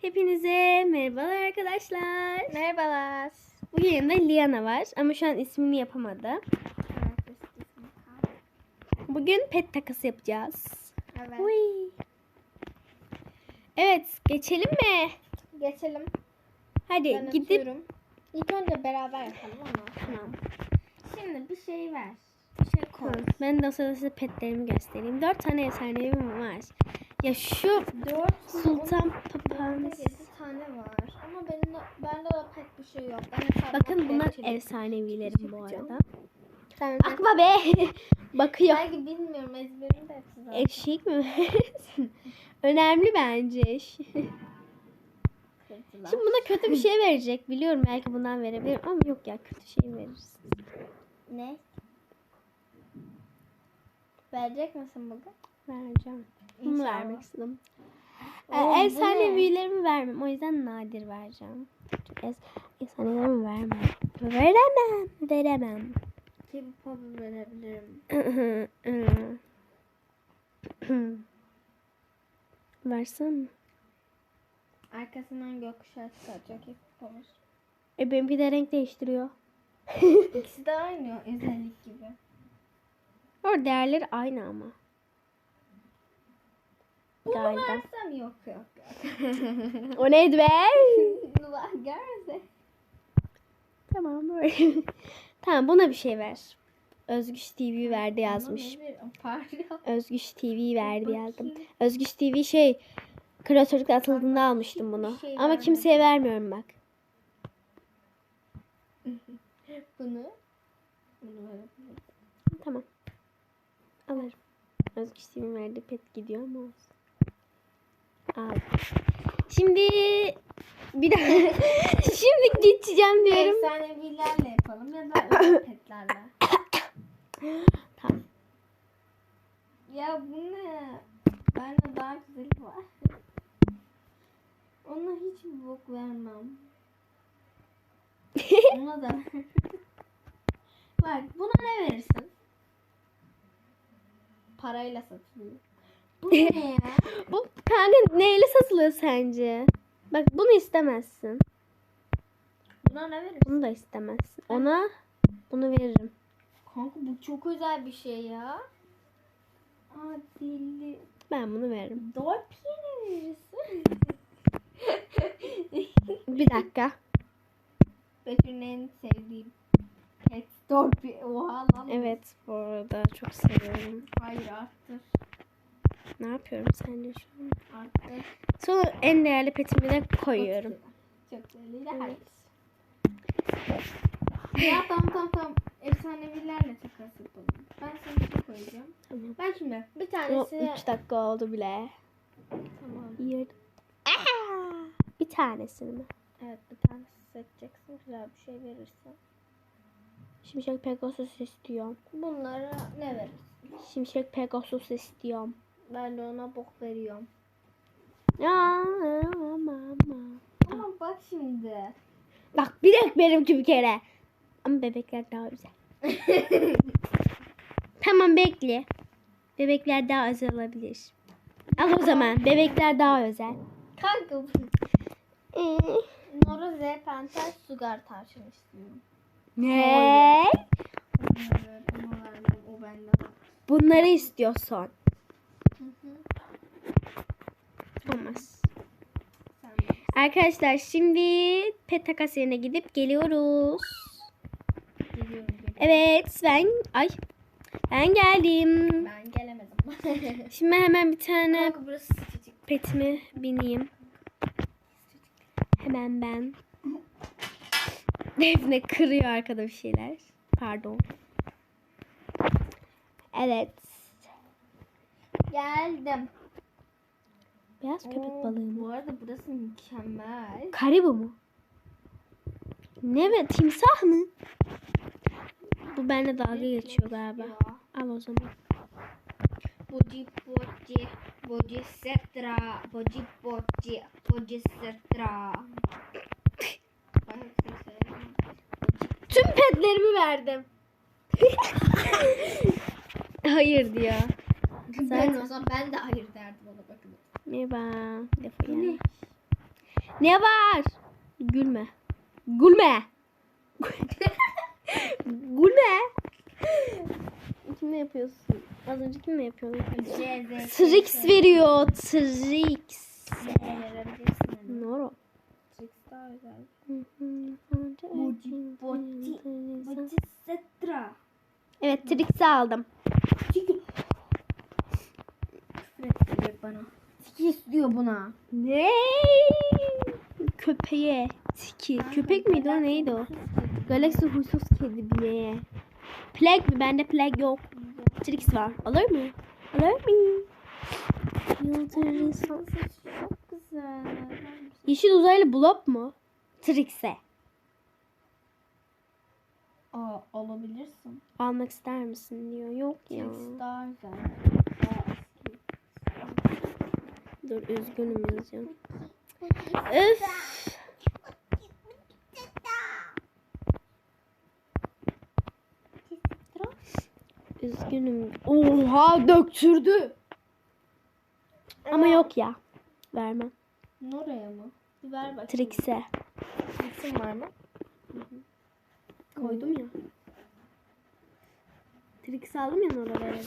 Hepinize merhabalar arkadaşlar. Merhabalar. Bugün yanımda Liana var ama şu an ismini yapamadı. Bugün pet takası yapacağız. Evet. Uy. Evet geçelim mi? Geçelim. Hadi Ben gidip. atıyorum. İlk önce beraber yapalım ama. Tamam. Şimdi bir şey ver. Bir şey koy. Ben de o sırada size petlerimi göstereyim. Dört tane efsanevim var. Ya şu Dört. Sultan Papağanı. yedi tane var. Ama benim de, bende de pek bir şey yok. Ben Bakın bunlar efsanevilerim bu arada. Sen Akma be. Bakıyor. Belki bilmiyorum ezberim de hepsi zaten. Eşek mi? Önemli bence. Kırdılar. Şimdi buna kötü bir şey verecek. Biliyorum belki bundan verebilirim ama yok ya kötü şey veririz. Ne? Verecek misin bugün? Vereceğim. Bunu İnşallah. vermek istedim. Ee, Oğlum, bu efsane ne? büyülerimi vermem. O yüzden nadir vereceğim. Çünkü es efsanelerimi vermem. Veremem. Veremem. Kim pub'u verebilirim. Versem. Arkasından gökkuşağı çıkartacak ilk pub'u. E benimki de renk değiştiriyor. İkisi de aynı özellik gibi. Orada değerleri aynı ama. Bunu Galiba. versem yok yok yok. O neydi be? Görse. tamam böyle. tamam buna bir şey ver. Özgüç TV verdi yazmış. Özgüç TV verdi yazdım. Özgüç TV şey kreatörlükle atıldığında almıştım bunu. şey Ama kimseye vermiyorum bak. Bunu. Bunu verebilirim. Tamam. Alırım. Özgüç TV verdi pet gidiyor ama olsun. Al. Şimdi bir daha şimdi geçeceğim diyorum. Efsanevilerle yapalım ya da özel petlerle. Tamam. Ya bu ne? Bende daha güzeli var. Ona hiç bok vermem. Ona da Bak buna ne verirsin? Parayla satılıyor. Bu ne ya? Bu kanka neyle satılıyor sence? Bak bunu istemezsin. Buna ne verirsin? Bunu da istemezsin. Ona bunu veririm. Kanka bu çok özel bir şey ya. Adilli. Ben bunu veririm. Dorpiye ne verirsin? Bir dakika. Betül'ün en sevdiği pet Dorpi. Oha lan. Evet bu arada çok seviyorum. Hayır arttır. Ne yapıyorum sence şu an? Arttır. Sonra en değerli petimi de koyuyorum. Çok belli hayır. ya tamam tamam tamam. Efsanevilerle takas yapalım. Ben sana bir şey koyacağım. Tamam. Ben şimdi bir O tanesini... 3 dakika oldu bile. Tamam. Yır. Aa! Bir tanesini mi? Evet bir tanesi seçeceksin. Güzel bir şey verirsen. Şimşek Pegasus istiyorum. Bunlara ne verirsin? Şimşek Pegasus istiyorum. Ben de ona bok veriyorum. Aa, ama, bak şimdi. Bak bir dakika benimki bir kere. Ama bebekler daha güzel. tamam bekle. Bebekler daha özel olabilir. Al o zaman. Bebekler daha özel. Kanka Ee, Nora Z Panter Sugar tavşan istiyorum. Ne? Bunları hı. Olmaz. Arkadaşlar şimdi pet takas yerine gidip geliyoruz. Geliyorum, geliyorum. Evet ben ay ben geldim. Ben gelemedim. Şimdi hemen bir tane Kanka petime bineyim. Hemen ben. Defne kırıyor arkada bir şeyler. Pardon. Evet. Geldim. Beyaz köpek balığı mı? Bu arada burası mükemmel. Karibu mu? Ne mi? Timsah mı? Bu benimle dalga geçiyor galiba. Al o zaman. Boji boji boji setra boji boji boji setra. Tüm petlerimi verdim. Hayır diyor. Ben o zaman ben de hayır derdim ona bakın. Merhaba. Defo yani. Ne var? Gülme. Gülme. Gülme. Kimle yapıyorsun? Az önce kimle yapıyordun? Trix veriyor. Trix. Noro. Boci- boci- Setra. Evet Trix'i aldım. bana. Tiki istiyor buna. Ne? Köpeğe. Tiki. Köpek miydi o neydi o? Galaxy huysuz kedi bile. Plague mi? Bende plague yok. Trix var. Alır mı? Alır mı? Yıldırım. Çok güzel. Yeşil uzaylı blop mu? Trix'e. Aa, alabilirsin. Almak ister misin diyor. Yok ya. Trix daha güzel. Dur üzgünüm yazacağım. Öf. Üzgünüm. Oha döktürdü. Ama yok ya. Vermem. Nora'ya mı? Bir ver bakayım. Trix'e. Trix'in var mı? Koydum ya. Trix aldım ya Nora vererek.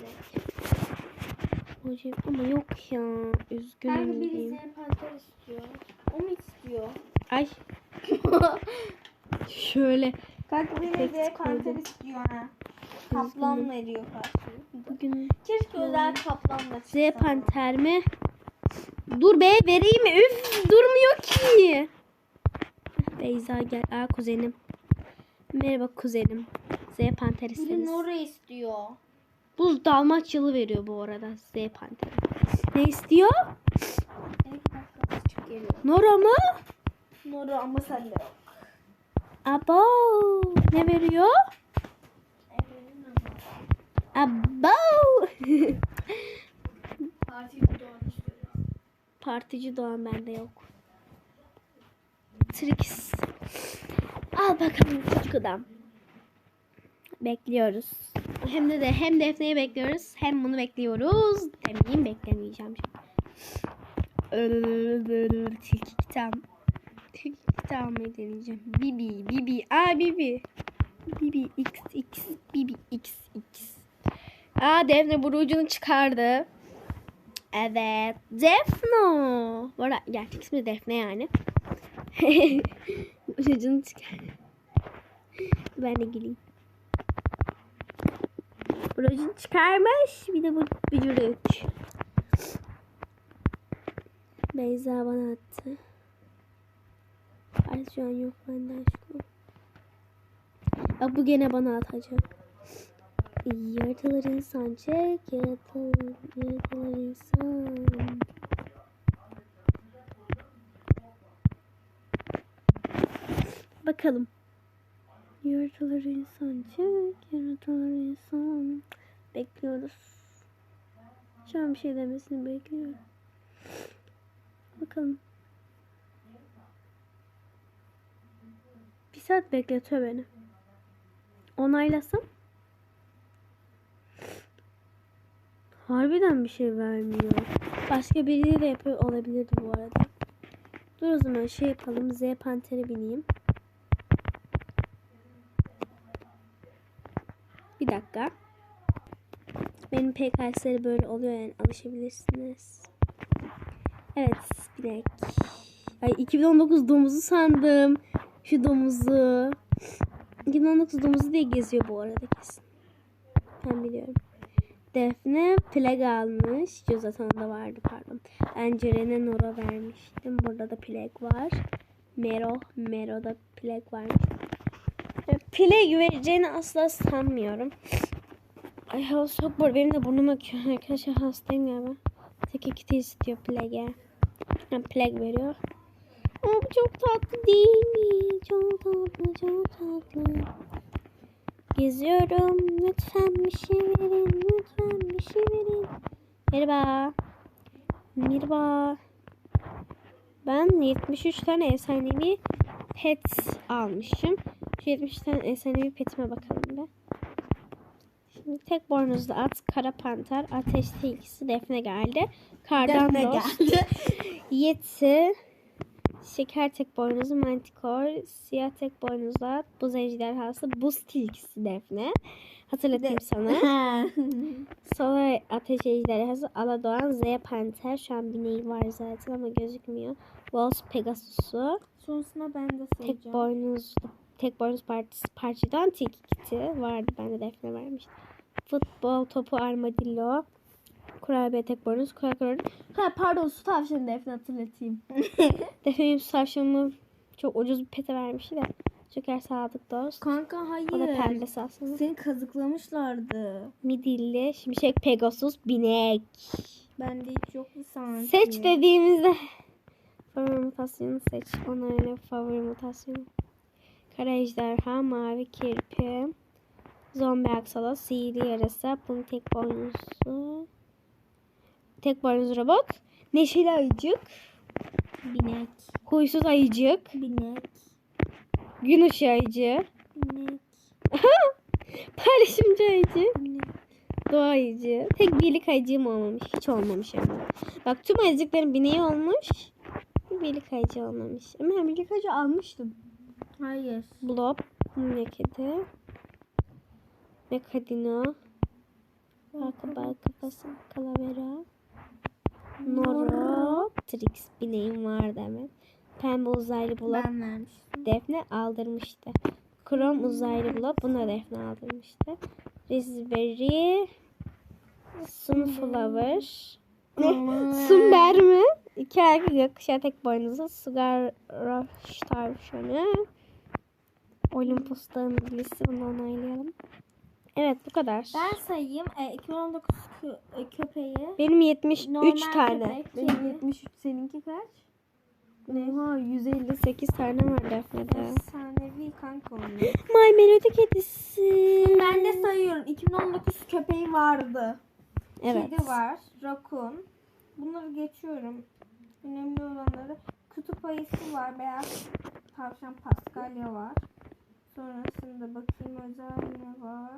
Hocam ama yok ya. Kanka Üzgünüm biri diyeyim. seni panter istiyor. O mu istiyor? Ay. Şöyle. Kanka biri de panter istiyor ha. Kaplan veriyor karşılığı. Bugün Keşke özel kaplanla Z çıksa. panter mi? Dur be vereyim mi? Üf durmuyor ki. Beyza gel. Aa kuzenim. Merhaba kuzenim. Z panter Biri isteriz. Nora istiyor. Bu Dalmaçyalı veriyor bu arada Z panter. Ne istiyor? Nora mı? Nora ama sende yok. Abo. Ne veriyor? Abo. İstiyor. Partici Doğan bende yok. Trix. Al bakalım küçük adam. Bekliyoruz. Hem de, de hem Defne'yi bekliyoruz hem bunu bekliyoruz. Demeyeyim beklemeyeceğim. şimdi. Tilki kitam. Tilki kitam mı deneyeceğim? Bibi, Bibi. Aa Bibi. Bibi X X Bibi X X. Aa Defne burucunu çıkardı. Evet. Defno. Bu arada gerçek ismi Defne yani. Ucunu çıkar. Ben de güleyim. Brocunu çıkarmış. Bir de bu bücürük. Beyza bana attı. Ay şu an yok bende aşkım. Bak bu gene bana atacak. Yaratılır insan çek, yaratılır, yaratılır insan. Bakalım. Yaratılır insan çek, yaratılır insan. Bekliyoruz. Şu an bir şey demesini bekliyorum. Bakalım. Bir saat bekletiyor beni. Onaylasam. Harbiden bir şey vermiyor. Başka biriyle de yapıyor olabilirdi bu arada. Dur o zaman şey yapalım. Z Panter'e bineyim. Bir dakika. Benim PKS'leri böyle oluyor yani alışabilirsiniz. Evet bilek. Ay 2019 domuzu sandım. Şu domuzu. 2019 domuzu diye geziyor bu arada kesin. Ben biliyorum. Defne plague almış. Jozaton'da vardı pardon. Ben Ceren'e Nora vermiştim. Burada da plague var. Mero. Mero'da plague varmış. Plague vereceğini asla sanmıyorum. Ay hava bu arada. Benim de burnum akıyor. Arkadaşlar hastayım ben. Tek iki istiyor plague. Yani plague veriyor. Bu çok tatlı değil mi? Çok tatlı, çok tatlı. Geziyorum. Lütfen bir şey verin. Lütfen bir şey verin. Merhaba. Merhaba. Ben 73 tane efsanevi pet almışım. Şu 73 tane efsanevi petime bakalım da. Şimdi tek boynuzlu at, kara panter, ateş tilkisi, defne geldi. Kardan Defne dost, geldi. yeti, şeker tek boynuzlu mantikor, siyah tek boynuzlu at, buz ejderhası, buz tilkisi defne. Hatırlatayım sana. Solar ateş ejderhası, aladoğan, z panter. Şu an bineği var zaten ama gözükmüyor. Wolves Pegasus'u. Sonrasında ben de Tek sayacağım. boynuzlu tek boynuz partisi parçadan tilki kiti vardı. Ben de defne vermiştim. Futbol topu armadillo. Kurabiye tek boynuz. Kurabiye Ha pardon su tavşanı defne hatırlatayım. Defne'nin su tavşanını çok ucuz bir pete vermişti de. Şeker sadık dost. Kanka hayır. O da pembe aslında. Seni kazıklamışlardı. Midilli, şimşek, pegasus, binek. Bende hiç yoktu sanki. Seç dediğimizde favori mutasyonu seç. Ona öyle favori mutasyonu. Kara ejderha, mavi kirpi, zombi aksala, sihirli yarasa, bunun tek boynuzlu. Tek boynuzlu robot, neşeli ayıcık, Binek. huysuz ayıcık, Binek. gün ışığı ayıcığı, Binek. paylaşımcı ayıcık, Binek. doğa ayıcığı. Tek birlik ayıcığım olmamış. Hiç olmamış ama. Bak tüm ayıcıkların bineği olmuş. Bir birlik ayıcı olmamış. Ama ben birlik ayıcı almıştım. Hayır. Blob, Mumya Kedi, Mekadino, Balkabağ Kafası, Kalavera, Noro, Trix bineğim vardı hemen. Pembe uzaylı Blob, Ben vermiştim. Defne aldırmıştı. Krom uzaylı Blob, buna Defne aldırmıştı. Raspberry, Sunflower, ne? Sumber mi? İki erkek yakışa tek boynuzu. Sugar Rush tavşanı. Olympus Dağı'nın bilgisi. Bunu onaylayalım. Evet bu kadar. Ben sayayım. E, 2019 kö- e, köpeği. Benim 73 Normal tane. köpek, Benim kedi. 73. Seninki kaç? Oha 158 tane var Defne'de. Efsanevi kanka onun. My Melody kedisi. Ben de sayıyorum. 2019 köpeği vardı. Evet. Kedi var. Rakun. Bunları geçiyorum. Önemli olanları. Kutup ayısı var. Beyaz tavşan Paskalya var. Sonrasında bakayım özel ne var.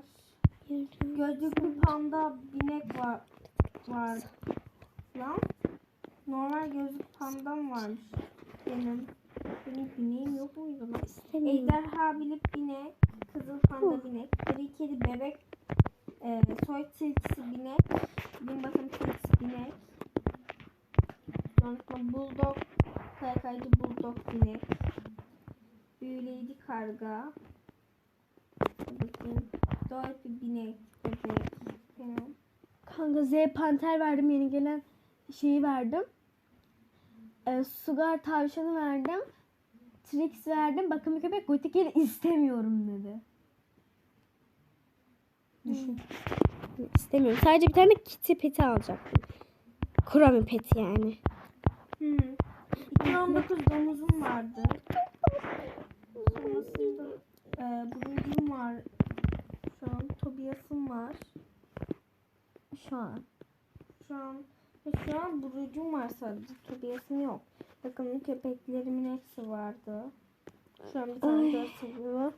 Gözlüklü panda binek var. Var. Lan. Normal gözlük pandam varmış. Benim. Benim bineğim yok muydu lan? İstemiyorum. Ejderha bilip binek. Kızıl panda binek. Gri kedi bebek. E, soy tilkisi binek. Bin bakın tilkisi binek. Sonrasında bulldog. Kaykaycı bulldog binek. Büyüleyici karga. Dolphy binek. Kanka Z Panter verdim yeni gelen şeyi verdim. Ee, Sugar tavşanı verdim. Trix verdim. Bakın bir köpek gotik kedi istemiyorum dedi. Düşün. İstemiyorum. Sadece bir tane kitty peti alacaktım. Kurami peti yani. Hmm. 2019 domuzum vardı. Sonrasında e, Brood'um var. Tobias'ım var. Şu an. Şu an şu an Brood'um var sadece. Tobias'ım yok. Bakın köpeklerimin hepsi vardı. Şu an bir tane Ay. gösteriyor.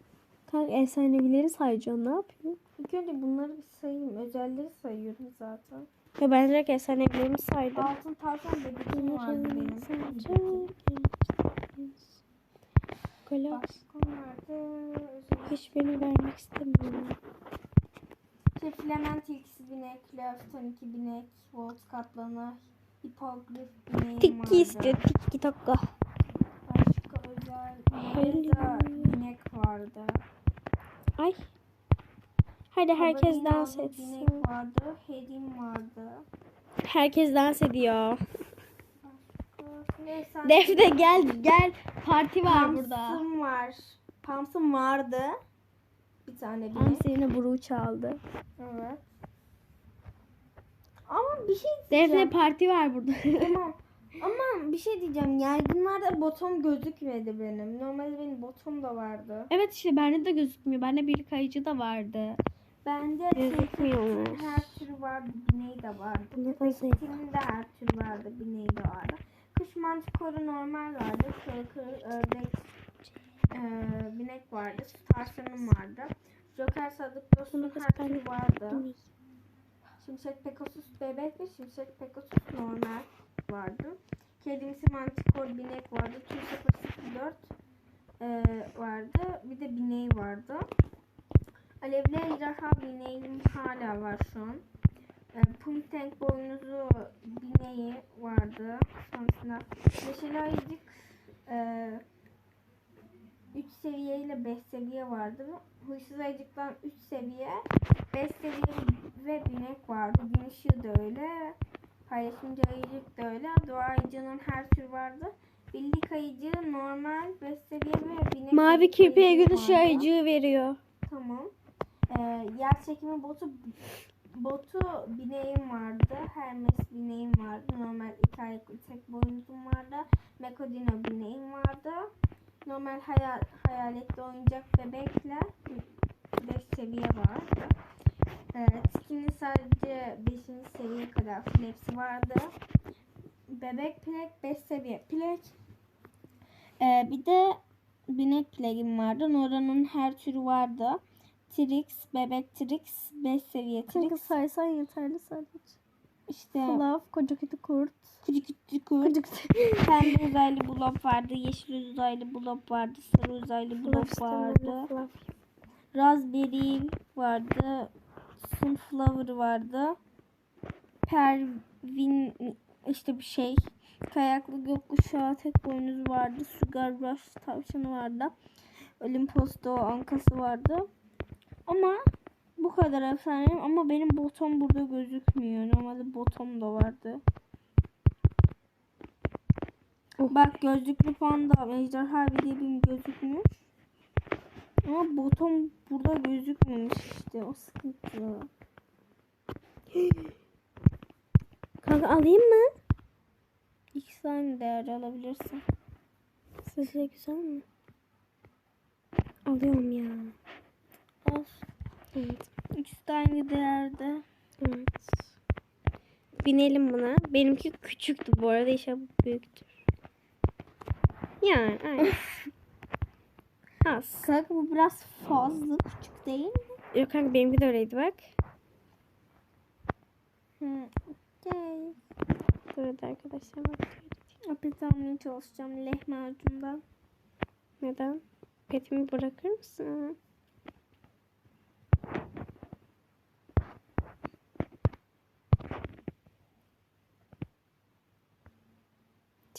Kanka efsanevileri sayacağım. Ne yapayım? İlk önce bunları bir sayayım. Özelleri sayıyorum zaten. Ya ben direkt efsanevilerimi saydım. Altın tavşan bebeğim vardı benim. Vardı. Özel- Hiçbirini vermek istemiyorum. İşte Flemen tilkisi binek, Leoston 2 binek, Volt katlanı, Hipogrif bineğim vardı. Tiki istiyor. Tiki taka. Başka özel Merida binek vardı. Ay. Hadi herkes Babadina dans bir etsin. Binek vardı, Hedim vardı. Herkes dans ediyor. Neyse. Defne gel gel. Parti var burada. Pamsım var. Pamsım vardı. Bir tane binek. seninle buruğu çaldı. Evet. Ama bir şey diyeceğim. Defne parti var burada. Tamam. Ama bir şey diyeceğim. Yaygınlarda botom gözükmedi benim. Normalde benim botom da vardı. evet işte bende de gözükmüyor. Bende bir kayıcı da vardı. Bende Gözükmüyorlar. tilkinin her türü vardı. Bineği de vardı. Da Köpekçinin de her türü vardı. Bineği de vardı. Kış mantikoru normal vardı. Kır, kır, ördek, e, binek vardı. Tavşanım vardı. Joker Sadık Dost'un her vardı. Şimşek Pegasus bebek ve Şimşek Pegasus normal vardı. Kedimsi mantikor binek vardı. Tür 004 e, vardı. Bir de bineği vardı. Alevli ejderha bineğim hala var şu an. E, Pumtank boynuzu bineği vardı. Sonrasında Neşeli Ayıcık e, 3 seviye ile 5 seviye vardı. Huysuz Ayıcık'tan 3 seviye 5 seviye ve binek vardı. Gün ışığı da öyle. Paylaşımcı ayıcık da öyle. Doğa ayıcının her türü vardı. Birlik ayıcı normal 5 seviye ve binek Mavi ayıcı kirpiğe gün ışığı ayıcığı veriyor. Tamam. Ee, yer çekimi botu botu bineğim vardı. Hermes bineğim vardı. Normal iki ayaklı tek boynuzum vardı. Mekodino bineğim vardı. Normal hayal, hayaletli oyuncak bebekle 5 seviye vardı. Ee, Tiki'nin sadece 5. seviye kadar flexi vardı. Bebek plek 5 seviye plek. Ee, bir de binek plagim vardı. Nora'nın her türü vardı. Trix, bebek Trix, 5 seviye Kanka Trix. saysan yeterli sadece. İşte Fluff, koca kötü kurt. küçük küçük kurt. Pembe uzaylı blop vardı. Yeşil uzaylı blop vardı. Sarı uzaylı blop vardı. Fluff. Raspberry vardı. Sunflower vardı. Pervin işte bir şey. Kayaklı gökkuşağı tek boynuz vardı. Sugar Rush tavşanı vardı. Olimpos'ta o ankası vardı. Ama bu kadar efsaneyim ama benim botom burada gözükmüyor. Normalde botom da vardı. Oh. Bak gözlüklü panda ejderha bildiğim gözükmüş. Ama botom burada gözükmemiş işte o sıkıntı. Kanka alayım mı? İkisi aynı değerli alabilirsin. Sizce güzel mi? Alıyorum ya. Al. Evet. İkisi de aynı değerde. Evet. Binelim buna. Benimki küçüktü bu arada. İnşallah bu büyüktür. Yani aynen. Az. Kanka bu biraz fazla küçük değil mi? Yok kanka benimki de öyleydi bak. Okay. Burada arkadaşlar bak. Apet almaya çalışacağım lahmacundan. Neden? Petimi bırakır mısın?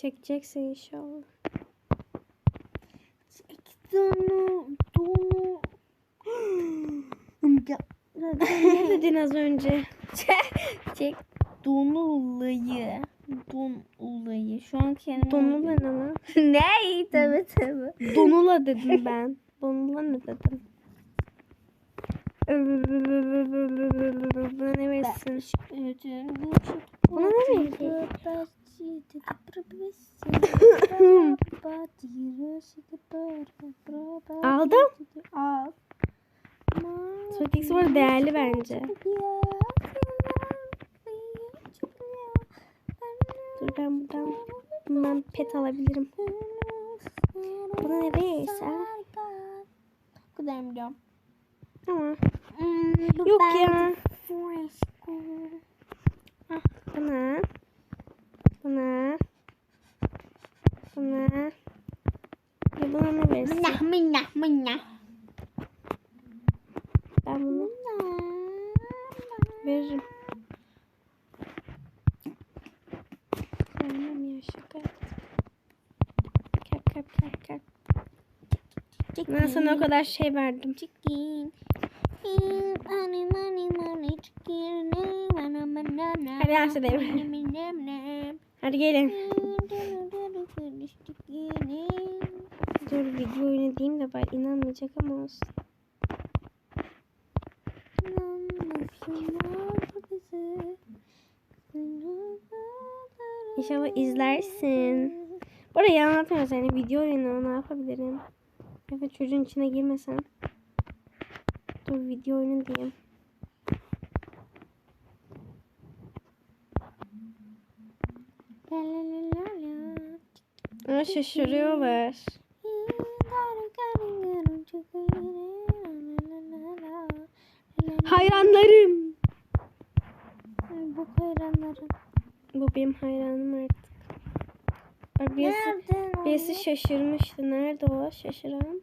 Çekeceksin inşallah. Donu, donu. ne dedin az önce? Çek donu olayı. Don olayı. Şu an kendime... Donula ne lan? ne? Tabii tabii. Donula dedim ben. Donula ne dedim? Buna ne versin? Buna ne versin? Aldım. Al. Sokix var değerli bence. Dur ben buradan bundan pet alabilirim. Buna ne verirsen. Bu kadar mı diyorum? Ama yok ya. Ah, buna. Buna. Buna. Ya buna ne verirsin? Mınnah mınnah mınnah. Ben bunu veririm. Vermem ya şaka yaptım. Kalp kalp kalp kalp. Ben sana o kadar şey verdim. Chicken. Hadi dans edelim. Hadi gelin. Dur video oynayayım da ben inanmayacak ama olsun. İnşallah izlersin. Bu arada anlatmıyorum seni. Video oyunu ne yapabilirim? Evet çocuğun içine girmesen. Dur video oyunu diyeyim. Ama şaşırıyorlar. hayranlarım. Bu hayranlarım. Bu benim hayranım artık. Bak birisi, birisi şaşırmıştı. Nerede o şaşıran?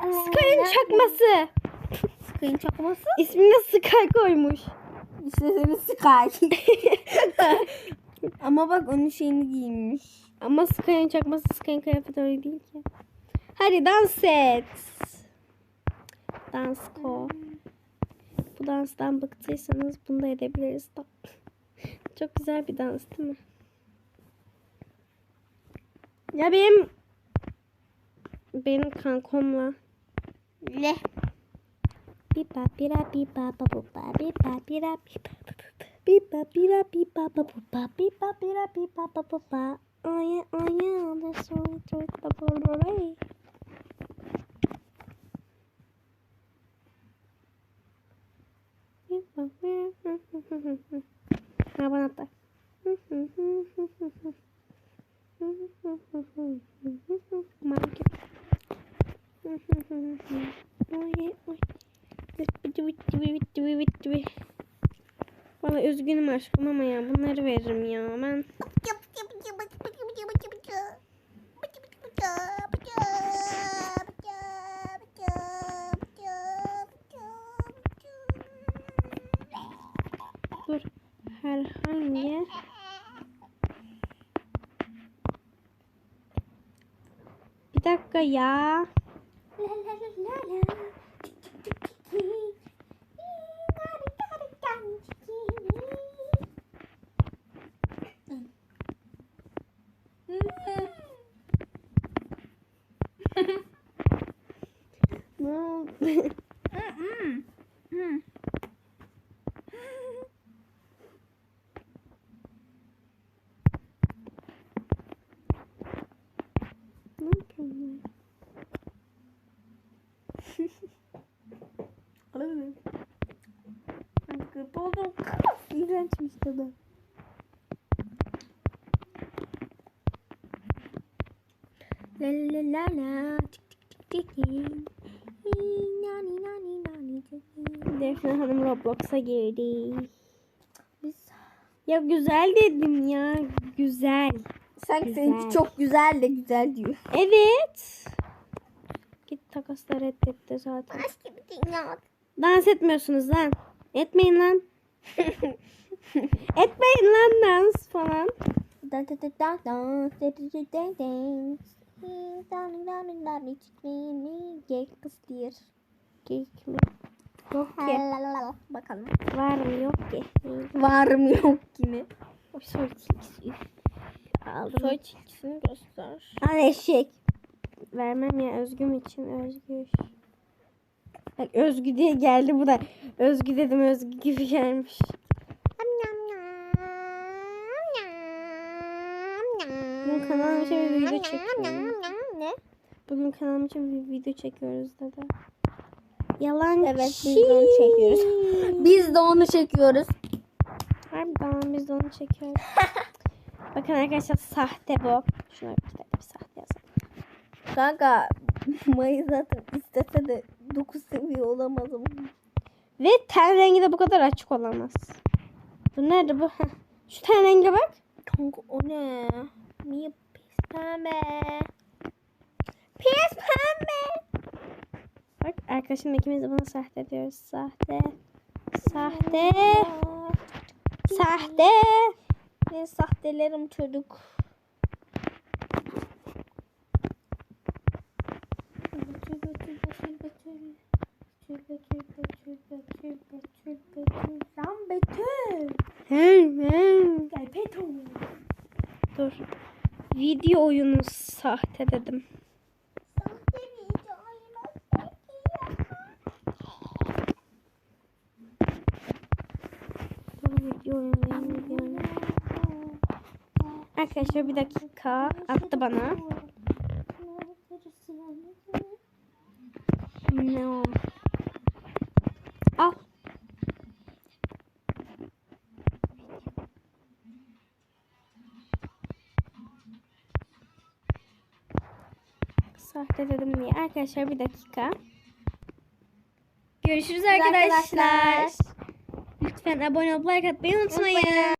Sky'ın çakması. Sky'ın çakması? İsmini Sky koymuş. İşte senin Sky. Ama bak onun şeyini giymiş. Ama Sky'ın çakması Sky'ın kıyafeti öyle değil ki. Hadi dans et. Dans ko. Bu danstan bıktıysanız bunu da edebiliriz. Çok güzel bir dans değil mi? Ya benim benim kankomla Ne? Bipa pira pipa pa pupa bipa pira pipa pa pupa bipa pira pipa pa pupa bipa pira pipa pa pupa Oye oye the soy soy the borore Ha bana da. Manki. Oye oye. Valla üzgünüm aşkım ama ya bunları veririm ya ben. Dur herhangi bir dakika ya. Ne oldu? ne yapıyorum ben? Alabilirim. Buldum. Tadı. La la la la tik tik tik tik. Nani nani nani tik. Defne Hanım Roblox'a girdi. Biz Ya güzel dedim ya. Güzel. sanki Güzel. seninki çok güzel de güzel diyor. Evet. Git takasla reddetti zaten. Dans etmiyorsunuz lan. Etmeyin lan. Etmeyin lan dans falan. Dan Gek kısır. Geyik mi? Yok ki. Bakalım. Var mı yok ki. Var mı yok ki mi? O soy tilkisi. Aldım. Soy çizgisini göster. An eşek. Vermem ya Özgüm için Özgür. Bak Özgü diye geldi bu da. Özgü dedim Özgü gibi gelmiş. Bugün kanalım için bir video çekiyoruz. Ne? Bugün kanalım için bir video çekiyoruz dedi. Yalan. Evet, biz de onu çekiyoruz. Biz de onu çekiyoruz. Harbiden biz de onu çekiyoruz. Bakın arkadaşlar sahte bu. Şuna bir dakika bir sahte yazalım. Kanka Mayı zaten istese de 9 seviye olamazım. Ve ten rengi de bu kadar açık olamaz. Bu nerede bu? Heh. Şu ten renge bak. Kanka o ne? Niye pis pembe? Pis pembe. Bak arkadaşım ikimiz de buna sahte diyoruz. Sahte. Sahte. Sahte. Ne sahtelerim çocuk. Lan Betül. Hem, hem. Gel Betül. Dur. Video oyunu sahte dedim. Arkadaşlar bir dakika attı bana. Ne Sahte dedim diye. Arkadaşlar bir dakika. Görüşürüz arkadaşlar. arkadaşlar. Lütfen abone olup like atmayı unutmayın. Unutmayın.